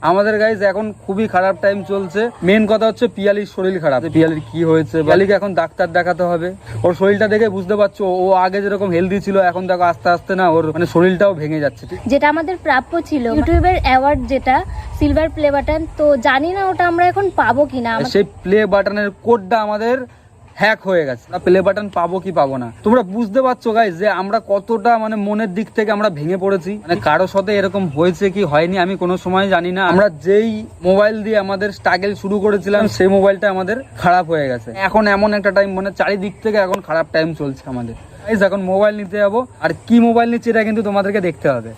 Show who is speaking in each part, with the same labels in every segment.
Speaker 1: আমাদের গাইজ এখন খুবই খারাপ টাইম চলছে। মেন কথা হচ্ছে পিয়ালির শরীর খারাপ। পিয়ালির কি হয়েছে পিয়ালিকে এখন ডাক্তার দেখাতে হবে। ওর শরীরটা দেখে বুঝতে পারছ ও আগে যেরকম হেলদি ছিল এখন দেখো আস্তে আস্তে না ওর মানে শরীরটাও ভেঙে যাচ্ছে।
Speaker 2: যেটা আমাদের প্রাপ্য ছিল। ইউটিউবের অ্যাওয়ার্ড যেটা সিলভার প্লে বাটন তো জানি না ওটা আমরা এখন পাবো কিনা।
Speaker 1: সেই প্লে বাটনের কোডটা আমাদের হ্যাক হয়ে গেছে। প্লে বাটন পাবো কি পাবো না? তোমরা বুঝতে পারছ গাইজ যে আমরা কতটা মানে মনের দিক থেকে আমরা ভেঙে পড়েছি? মানে কারোর সাথে এরকম হয়েছে কি হয়নি আমি কোনো সময় জানি না। আমরা যেই মোবাইল দিয়ে আমাদের স্ট্রাগল শুরু করেছিলাম সেই মোবাইলটা আমাদের খারাপ হয়ে গেছে। এখন এমন একটা টাইম মানে চারিদিক থেকে এখন খারাপ টাইম চলছে আমাদের। এখন মোবাইল নিতে যাব। আর কি মোবাইল নিচ্ছে এটা কিন্তু তোমাদেরকে দেখতে হবে।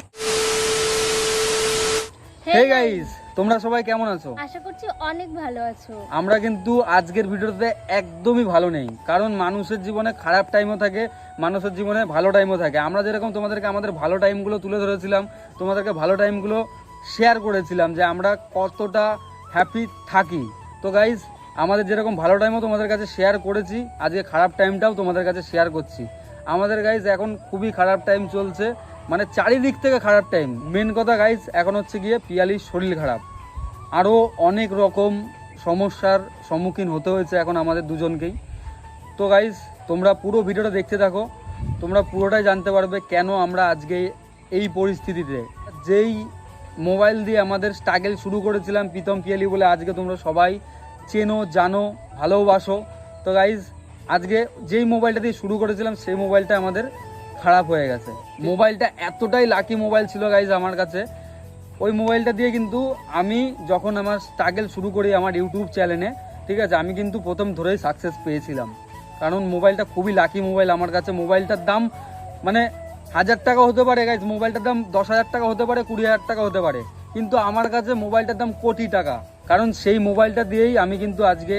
Speaker 1: হে গাইজ তোমরা সবাই কেমন আছো?
Speaker 2: আশা করছি অনেক ভালো আছো।
Speaker 1: আমরা কিন্তু আজকের ভিডিওতে একদমই ভালো নেই। কারণ মানুষের জীবনে খারাপ টাইমও থাকে মানুষের জীবনে ভালো টাইমও থাকে। আমরা যেরকম তোমাদেরকে আমাদের ভালো টাইমগুলো তুলে ধরেছিলাম তোমাদেরকে ভালো টাইমগুলো শেয়ার করেছিলাম যে আমরা কতটা হ্যাপি থাকি। তো গাইজ আমাদের যেরকম ভালো টাইমও তোমাদের কাছে শেয়ার করেছি আজকে খারাপ টাইমটাও তোমাদের কাছে শেয়ার করছি। আমাদের গাইজ এখন খুবই খারাপ টাইম চলছে। মানে চারিদিক থেকে খারাপ টাইম মেন কথা গাইজ এখন হচ্ছে গিয়ে পিয়ালির শরীর খারাপ। আরও অনেক রকম সমস্যার সম্মুখীন হতে হয়েছে এখন আমাদের দুজনকেই। তো গাইজ তোমরা পুরো ভিডিওটা দেখতে থাকো। তোমরা পুরোটাই জানতে পারবে কেন আমরা আজকে এই পরিস্থিতিতে। যেই মোবাইল দিয়ে আমাদের স্ট্রাগল শুরু করেছিলাম প্রীতম পিয়ালি বলে, আজকে তোমরা সবাই চেনো, জানো, ভালোবাসো। তো গাইজ আজকে যেই মোবাইলটা দিয়ে শুরু করেছিলাম, সেই মোবাইলটা আমাদের খারাপ হয়ে গেছে। মোবাইলটা এতটাই লাকি মোবাইল ছিল গাইজ আমার কাছে। ওই মোবাইলটা দিয়ে কিন্তু আমি যখন আমার স্ট্রাগল শুরু করি আমার ইউটিউব চ্যানেলে ঠিক আছে, আমি কিন্তু প্রথম ধরেই সাকসেস পেয়েছিলাম। কারণ মোবাইলটা খুবই লাকি মোবাইল আমার কাছে। মোবাইলটার দাম মানে হাজার টাকা হতে পারে গাইজ মোবাইলটার দাম দশ হাজার টাকা হতে পারে, কুড়ি হাজার টাকা হতে পারে। কিন্তু আমার কাছে মোবাইলটার দাম কোটি টাকা। কারণ সেই মোবাইলটা দিয়েই আমি কিন্তু আজকে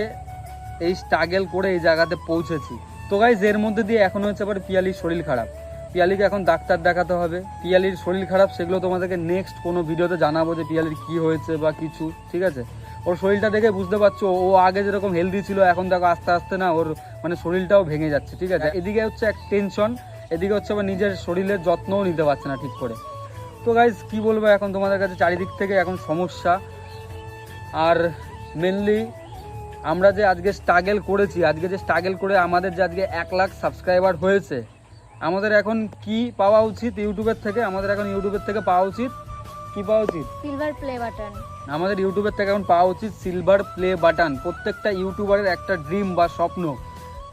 Speaker 1: এই স্ট্রাগেল করে এই জায়গাতে পৌঁছেছি। তো গাইজ এর মধ্যে দিয়ে এখন হচ্ছে আবার পিয়ালির শরীর খারাপ। পিয়ালিকে এখন ডাক্তার দেখাতে হবে। পিয়ালির শরীর খারাপ সেগুলো তোমাদেরকে নেক্সট কোনো ভিডিওতে জানাব যে পিয়ালির কি হয়েছে বা কিছু ঠিক আছে? ওর শরীরটা দেখে বুঝতে পারছ ও আগে যেরকম হেলদি ছিল এখন দেখো আস্তে আস্তে না ওর মানে শরীরটাও ভেঙে যাচ্ছে ঠিক আছে? এদিকে হচ্ছে এক টেনশন এদিকে হচ্ছে আবার নিজের শরীরের যত্নও নিতে পারছে না ঠিক করে। তো গাইজ কি বলব এখন তোমাদের কাছে? চারিদিক থেকে এখন সমস্যা। আর মেনলি আমরা যে আজকে স্ট্রাগেল করেছি আজকে যে স্ট্রাগেল করে আমাদের যে আজকে এক লাখ সাবস্ক্রাইবার হয়েছে আমাদের এখন কি পাওয়া উচিত ইউটিউবের থেকে? আমাদের এখন ইউটিউবের থেকে পাওয়া উচিত? কি পাওয়া উচিত?
Speaker 2: সিলভার প্লে বাটন
Speaker 1: আমাদের ইউটিউবের থেকে এখন পাওয়া উচিত সিলভার প্লে বাটন প্রত্যেকটা ইউটিউবারের একটা ড্রিম বা স্বপ্ন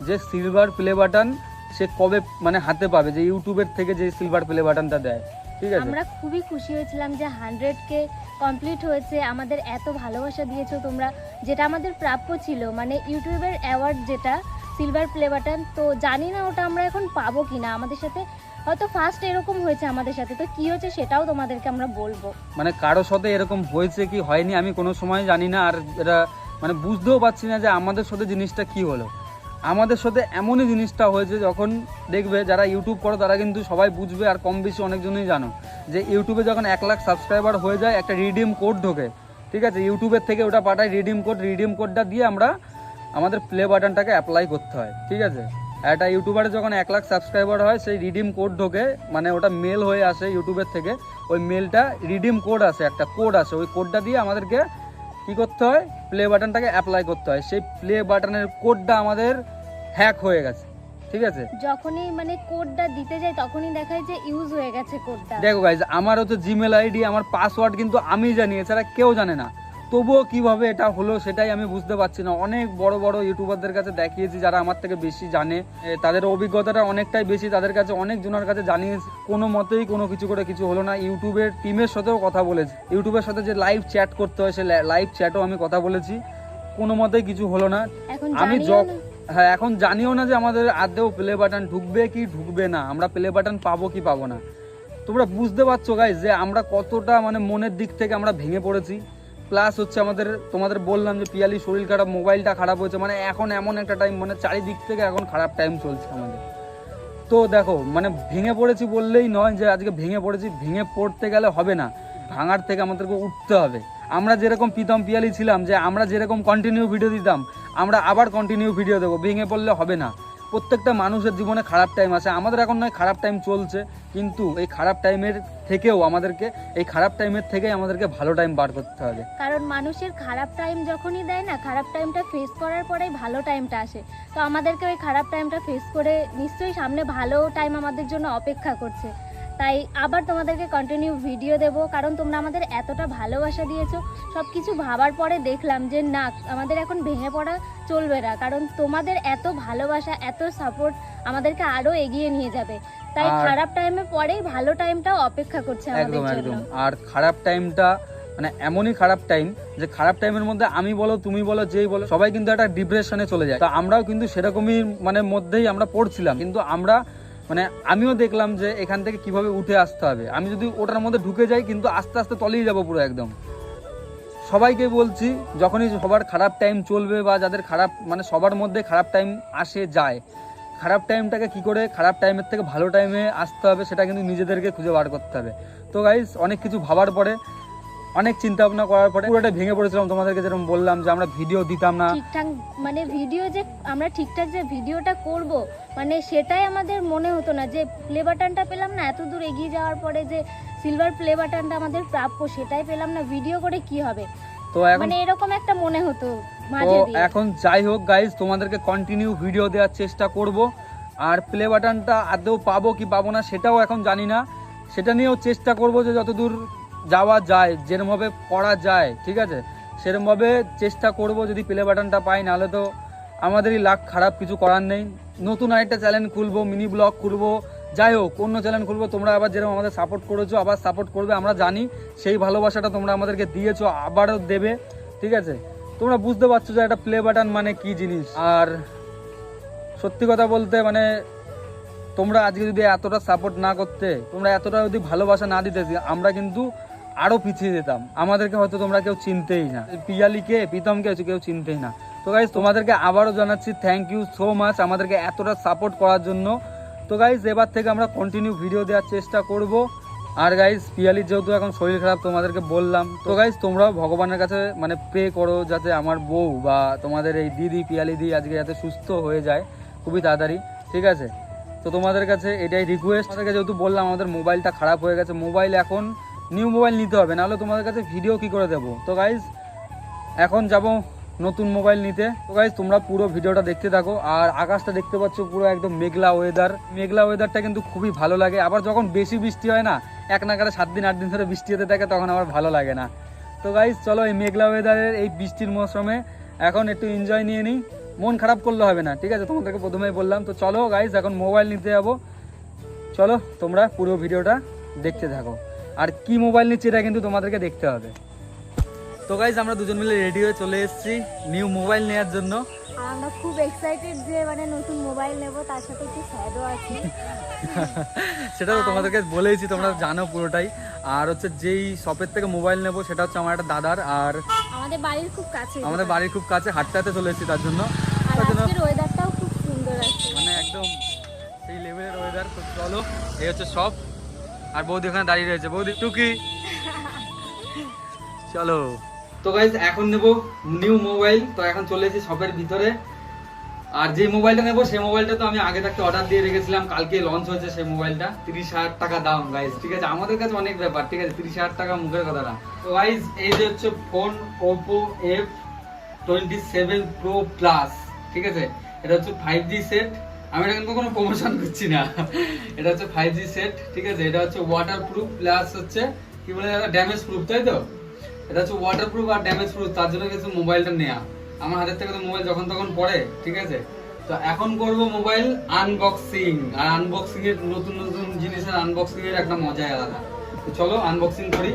Speaker 1: যে সিলভার প্লে বাটন সে কবে মানে হাতে পাবে যে ইউটিউবের থেকে যে সিলভার প্লে বাটনটা দেয়। ঠিক আছে?
Speaker 2: আমরা খুবই খুশি হয়েছিলাম যে হান্ড্রেড কে কমপ্লিট হয়েছে। আমাদের এত ভালোবাসা দিয়েছ তোমরা যেটা আমাদের প্রাপ্য ছিল। মানে ইউটিউবের অ্যাওয়ার্ড যেটা সিলভার প্লে বাটন তো জানি না ওটা আমরা এখন পাবো কিনা আমাদের সাথে। হয়তো ফার্স্ট এরকম হয়েছে আমাদের সাথে, তো কি হয়েছে সেটাও তোমাদেরকে আমরা বলব।
Speaker 1: মানে কারোর সাথে এরকম হয়েছে কি হয়নি, আমি কোনো সময় জানি না, আর এটা মানে বুঝতেও পারছি না যে আমাদের সাথে জিনিসটা কি হলো। আমাদের সাথে এমনই জিনিসটা হয়েছে, যখন দেখবে যারা ইউটিউব করো, তারা কিন্তু সবাই বুঝবে, আর কম বেশি অনেকজনই জানো। যে ইউটিউবে যখন এক লাখ সাবস্ক্রাইবার হয়ে যায়, একটা রিডিম কোড ঢোকে। ঠিক আছে ইউটিউবের থেকে ওটা পাঠায় রিডিম কোড রিডিম কোডটা দিয়ে আমরা আমাদের প্লে বাটনটাকে অ্যাপ্লাই করতে হয় ঠিক আছে? একটা ইউটিউবারে যখন এক লাখ সাবস্ক্রাইবার হয় সেই রিডিম কোড ঢোকে মানে ওটা মেল হয়ে আসে ইউটিউবের থেকে ওই মেলটা রিডিম কোড আসে একটা কোড আসে ওই কোডটা দিয়ে আমাদেরকে কি করতে হয়? প্লে বাটনটাকে অ্যাপ্লাই করতে হয়। সেই প্লে বাটনের কোডটা আমাদের হ্যাক হয়ে গেছে ঠিক আছে?
Speaker 2: যখনই মানে কোডটা দিতে যাই তখনই দেখায় যে ইউজ হয়ে গেছে কোডটা
Speaker 1: দেখো গাইজ আমার তো জিমেল আইডি আমার পাসওয়ার্ড কিন্তু আমি জানি এছাড়া কেউ জানে না। তবুও কীভাবে এটা হলো সেটাই আমি বুঝতে পারছি না। অনেক বড় বড় ইউটিউবারদের কাছে দেখিয়েছি যারা আমার থেকে বেশি জানে। তাদের অভিজ্ঞতাটা অনেকটাই বেশি। তাদের কাছে অনেক জনের কাছে জানিয়েছি। কোনো মতেই কোনো কিছু করে কিছু হলো না। ইউটিউবের টিমের সাথেও কথা বলেছি। ইউটিউবের সাথে যে লাইভ চ্যাট করতে হয় সে লাইভ চ্যাটও আমি কথা বলেছি। কোনো মতেই কিছু হলো না। আমি
Speaker 2: জানিও
Speaker 1: যক
Speaker 2: না।
Speaker 1: হ্যাঁ এখন জানিও না যে আমাদের আদেও প্লে বাটন ঢুকবে কি ঢুকবে না। আমরা প্লে বাটন পাবো কি পাবো না। তোমরা বুঝতে পারছ গাইজ যে আমরা কতটা মানে মনের দিক থেকে আমরা ভেঙে পড়েছি। প্লাস হচ্ছে আমাদের, তোমাদের বললাম যে পিয়ালি শরীর খারাপ, মোবাইলটা খারাপ হয়েছে মানে এখন এমন একটা টাইম মানে চারিদিক থেকে এখন খারাপ টাইম চলছে আমাদের। তো দেখো মানে ভেঙে পড়েছি বললেই নয় যে আজকে ভেঙে পড়েছি, ভেঙে পড়তে গেলে হবে না। ভাঙার থেকে আমাদেরকে উঠতে হবে। আমরা যেরকম প্রীতম পিয়ালি ছিলাম, যে আমরা যেরকম কন্টিনিউ ভিডিও দিতাম, আমরা আবার কন্টিনিউ ভিডিও দেবো, ভেঙে পড়লে হবে না। প্রত্যেকটা মানুষের জীবনে খারাপ টাইম আছে আমাদের এখন নয়, খারাপ টাইম চলছে, কিন্তু এই খারাপ টাইমের থেকেও আমাদেরকে, এই খারাপ টাইমের থেকেই আমাদেরকে ভালো টাইম বার করতে হবে।
Speaker 2: কারণ মানুষের খারাপ টাইম যখনই দেয় না, খারাপ টাইমটা ফেস করার পরেই ভালো টাইমটা আসে। তো আমাদেরকে ওই খারাপ টাইমটা ফেস করে নিশ্চয়ই সামনে ভালো টাইম আমাদের জন্য অপেক্ষা করছে। তাই আবার তোমাদেরকে কন্টিনিউ ভিডিও দেব কারণ তোমরা আমাদের এতটা ভালোবাসা দিয়েছ সব কিছু ভাবার পরে দেখলাম যে না আমাদের এখন ভেঙে পড়া চলবে না কারণ তোমাদের এত ভালোবাসা এত সাপোর্ট আমাদেরকে আরও এগিয়ে নিয়ে যাবে। তাই খারাপ টাইমের পরেই ভালো টাইমটাও অপেক্ষা করছে আমাদের জন্য।
Speaker 1: আর খারাপ টাইমটা মানে এমনই খারাপ টাইম যে খারাপ টাইমের মধ্যে আমি বলো তুমি বলো যেই বলো সবাই কিন্তু একটা ডিপ্রেশনে চলে যায়। তো আমরাও কিন্তু সেরকমই মানে মধ্যেই আমরা পড়ছিলাম। কিন্তু আমরা মানে আমিও দেখলাম যে এখান থেকে কীভাবে উঠে আসতে হবে। আমি যদি ওটার মধ্যে ঢুকে যাই, কিন্তু আস্তে আস্তে তলেই যাব পুরো একদম। সবাইকে বলছি, যখনই সবার খারাপ টাইম চলবে বা যাদের খারাপ মানে সবার মধ্যে খারাপ টাইম আসে, যায়। খারাপ টাইমটাকে কি করে? খারাপ টাইমের থেকে ভালো টাইমে আসতে হবে, সেটা কিন্তু নিজেদেরকে খুঁজে বার করতে হবে। তো গাইস অনেক কিছু ভাবার পরে, অনেক চিন্তা ভাবনা করার পরে পুরোটা ভেঙে পড়েছিলাম তোমাদেরকে যেরকম বললাম যে আমরা ভিডিও দিতাম না।
Speaker 2: ঠিকঠাক মানে ভিডিও যে, আমরা ঠিকঠাক যে ভিডিওটা করব মানে সেটাই আমাদের মনে হতো না যে প্লে বাটনটা পেলাম না এত দূর এগিয়ে যাওয়ার পরে যে সিলভার প্লে বাটনটা আমাদের প্রাপ্য সেটাই পেলাম না ভিডিও করে কি হবে?
Speaker 1: তো এখন
Speaker 2: মানে এরকম একটা মনে হতো
Speaker 1: তো
Speaker 2: মাঝে দিয়ে।
Speaker 1: এখন যাই হোক গাইজ তোমাদেরকে কন্টিনিউ ভিডিও দেওয়ার চেষ্টা করব। আর প্লে বাটনটা আদৌ পাবো কি পাবো না সেটাও এখন জানি না। সেটা নিয়েও চেষ্টা করব যে যতদূর যাওয়া যায় যেরমভাবে করা যায় ঠিক আছে? সেরমভাবে চেষ্টা করব যদি প্লে বাটনটা পাই নাহলে তো আমাদেরই লাখ খারাপ কিছু করার নেই। নতুন আরেকটা চ্যানেল খুলবো মিনি ব্লগ খুলবো। যাই হোক, অন্য চ্যানেল খুলবো, তোমরা আবার যেরকম আমাদের সাপোর্ট করেছ, আবার সাপোর্ট করবে, আমরা জানি। সেই ভালোবাসাটা তোমরা আমাদেরকে দিয়েছ, আবারও দেবে, ঠিক আছে? তোমরা বুঝতে পারছ যে একটা প্লে বাটন মানে কি জিনিস। আর সত্যি কথা বলতে মানে তোমরা আজকে যদি এতটা সাপোর্ট না করতে, তোমরা এতটা যদি ভালোবাসা না দিতে আমরা কিন্তু আরও পিছিয়ে যেতাম। আমাদেরকে হয়তো তোমরা কেউ চিনতেই না। পিয়ালিকে, প্রীতমকে কেউ চিনতেই না। তো গাইজ তোমাদেরকে আবারও জানাচ্ছি থ্যাংক ইউ সো মাচ আমাদেরকে এতটা সাপোর্ট করার জন্য। তো গাইজ এবার থেকে আমরা কন্টিনিউ ভিডিও দেওয়ার চেষ্টা করব। আর গাইজ পিয়ালির যেহেতু এখন শরীর খারাপ, তোমাদেরকে বললাম। তো গাইজ তোমরাও ভগবানের কাছে মানে প্রে করো যাতে আমার বউ বা তোমাদের এই দিদি, পিয়ালি দি আজকে যাতে সুস্থ হয়ে যায় খুবই তাড়াতাড়ি, ঠিক আছে? তো তোমাদের কাছে এটাই রিকোয়েস্ট আমাদেরকে যেহেতু বললাম, আমাদের মোবাইলটা খারাপ হয়ে গেছে, মোবাইল এখন নিউ মোবাইল নিতে হবে, নাহলে তোমাদের কাছে ভিডিও কি করে দেবো? তো গাইজ এখন যাব নতুন মোবাইল নিতে। তো গাইজ তোমরা পুরো ভিডিওটা দেখতে থাকো। আর আকাশটা দেখতে পাচ্ছ পুরো একদম মেঘলা ওয়েদার মেঘলা ওয়েদারটা কিন্তু খুবই ভালো লাগে। আবার যখন বেশি বৃষ্টি হয় না, এক নাগারে সাত দিন, আট দিন ধরে বৃষ্টি হতে থাকে, তখন আবার ভালো লাগে না। তো গাইজ চলো এই মেঘলা ওয়েদারের এই বৃষ্টির মৌসুমে এখন একটু এনজয় নিয়ে নিই। মন খারাপ করলে হবে না, ঠিক আছে? তোমাদেরকে প্রথমেই বললাম। তো চলো গাইজ এখন মোবাইল নিতে যাব। চলো তোমরা পুরো ভিডিওটা দেখতে থাকো। আর কি মোবাইল নিচ্ছে এটা কিন্তু তোমাদেরকে দেখতে হবে। তো গাইজ আমরা দুজন মিলে রেডি হয়ে চলে এসেছি নিউ মোবাইল নেওয়ার জন্য।
Speaker 2: আর আমরা খুব এক্সাইটেড যে মানে নতুন মোবাইল নেব তার সাথে একটু স্যাডও আছি।
Speaker 1: সেটা তো তোমাদেরকে বলেইছি তোমরা জানো পুরোটাই। আর হচ্ছে যেই শপের থেকে মোবাইল নেব সেটা হচ্ছে আমার একটা দাদার আর
Speaker 2: আমাদের বাড়ির খুব কাছে।
Speaker 1: আমাদের বাড়ির খুব কাছে হাঁটতে হাঁটতে চলে এসেছি তার জন্য।
Speaker 2: আর আজকের ওয়েদারটাও খুব সুন্দর আছে।
Speaker 1: মানে একদম সেই লেভেলের ওয়েদার তো চলো এই হচ্ছে শপ আর বৌদি ওখানে দাঁড়িয়ে রয়েছে। বৌদি টুকি চলো। তো গাইজ এখন নেব নিউ মোবাইল তো এখন চলে এসেছি শপের ভিতরে। আর যে মোবাইলটা নেব, সেই মোবাইলটা তো আমি আগে থাকতে অর্ডার দিয়ে রেখেছিলাম। কালকে লঞ্চ হয়েছে সেই মোবাইলটা তিরিশ হাজার টাকা দাম গাইজ ঠিক আছে? আমাদের কাছে অনেক ব্যাপার, ঠিক আছে? তিরিশ হাজার টাকা মুখের কথা না। তো গাইজ এই যে হচ্ছে phone Oppo F twenty seven pro plus ঠিক আছে? এটা হচ্ছে ফাইভ জি সেট আমি এটা কিন্তু কোনো প্রমোশন করছি না। এটা হচ্ছে ফাইভ জি সেট ঠিক আছে? এটা হচ্ছে ওয়াটার প্রুফ প্লাস হচ্ছে, কি বলে ড্যামেজ প্রুফ তাই তো? এটা হচ্ছে ওয়াটারপ্রুফ আর ড্যামেজ প্রুফ তার জন্য কিছু মোবাইলটা নেওয়া আমার হাতের থেকে তো মোবাইল যখন তখন পড়ে, ঠিক আছে? তো এখন করব মোবাইল আনবক্সিং আর আনবক্সিং এর নতুন নতুন জিনিসের আনবক্সিং এর একটা মজাই আলাদা। তো চলো আনবক্সিং করি।